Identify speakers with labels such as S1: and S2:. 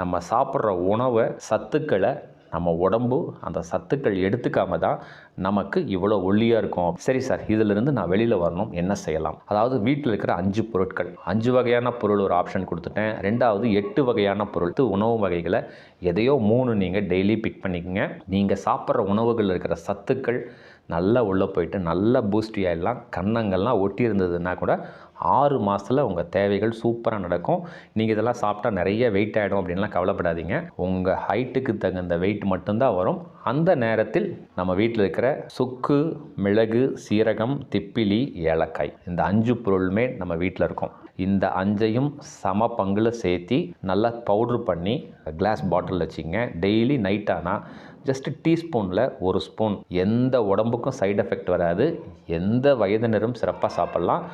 S1: நம்ம சாப்பிட்ற உணவை சத்துக்களை நம்ம உடம்பு அந்த சத்துக்கள் எடுத்துக்காம தான் நமக்கு இவ்வளோ ஒல்லியாக இருக்கும். சரி சார் இதிலிருந்து நான் வெளியில் வரணும். என்ன செய்யலாம்? அதாவது வீட்டில் இருக்கிற அஞ்சு பொருட்கள். அஞ்சு வகையான பொருள் ஒரு ஆப்ஷன் கொடுத்துட்டேன். ரெண்டாவது எட்டு வகையான பொருள். உணவு வகைகளை எதையோ மூணு நீங்கள் டெய்லி பிக் பண்ணிக்கங்க. நீங்கள் சாப்பிட்ற உணவுகளில் இருக்கிற சத்துக்கள் நல்லா உள்ளே போயிட்டு நல்லா பூஸ்டி ஆகிடலாம் கன்னங்கள்லாம் ஒட்டி இருந்ததுன்னா கூட ஆறு மாதத்தில் உங்கள் தேவைகள் சூப்பராக நடக்கும். நீங்கள் இதெல்லாம் சாப்பிட்டா நிறைய வெயிட் ஆகிடும் அப்படின்லாம் கவலைப்படாதீங்க. உங்கள் ஹைட்டுக்கு தகுந்த வெயிட் மட்டும்தான் வரும். அந்த நேரத்தில் நம்ம வீட்டில் இருக்கிற சுக்கு மிளகு சீரகம் திப்பிலி ஏலக்காய் இந்த அஞ்சு பொருளுமே நம்ம வீட்டில் இருக்கும். இந்த அஞ்சையும் சம பங்கில் சேர்த்தி நல்லா பவுட்ரு பண்ணி கிளாஸ் பாட்டில் வச்சுங்க டெய்லி நைட் ஆனால் ஜஸ்ட் டீஸ்பூனில் ஒரு ஸ்பூன் எந்த உடம்புக்கும் சைடு எஃபெக்ட் வராது. எந்த வயதினரும் சிறப்பாக சாப்பிட்லாம்.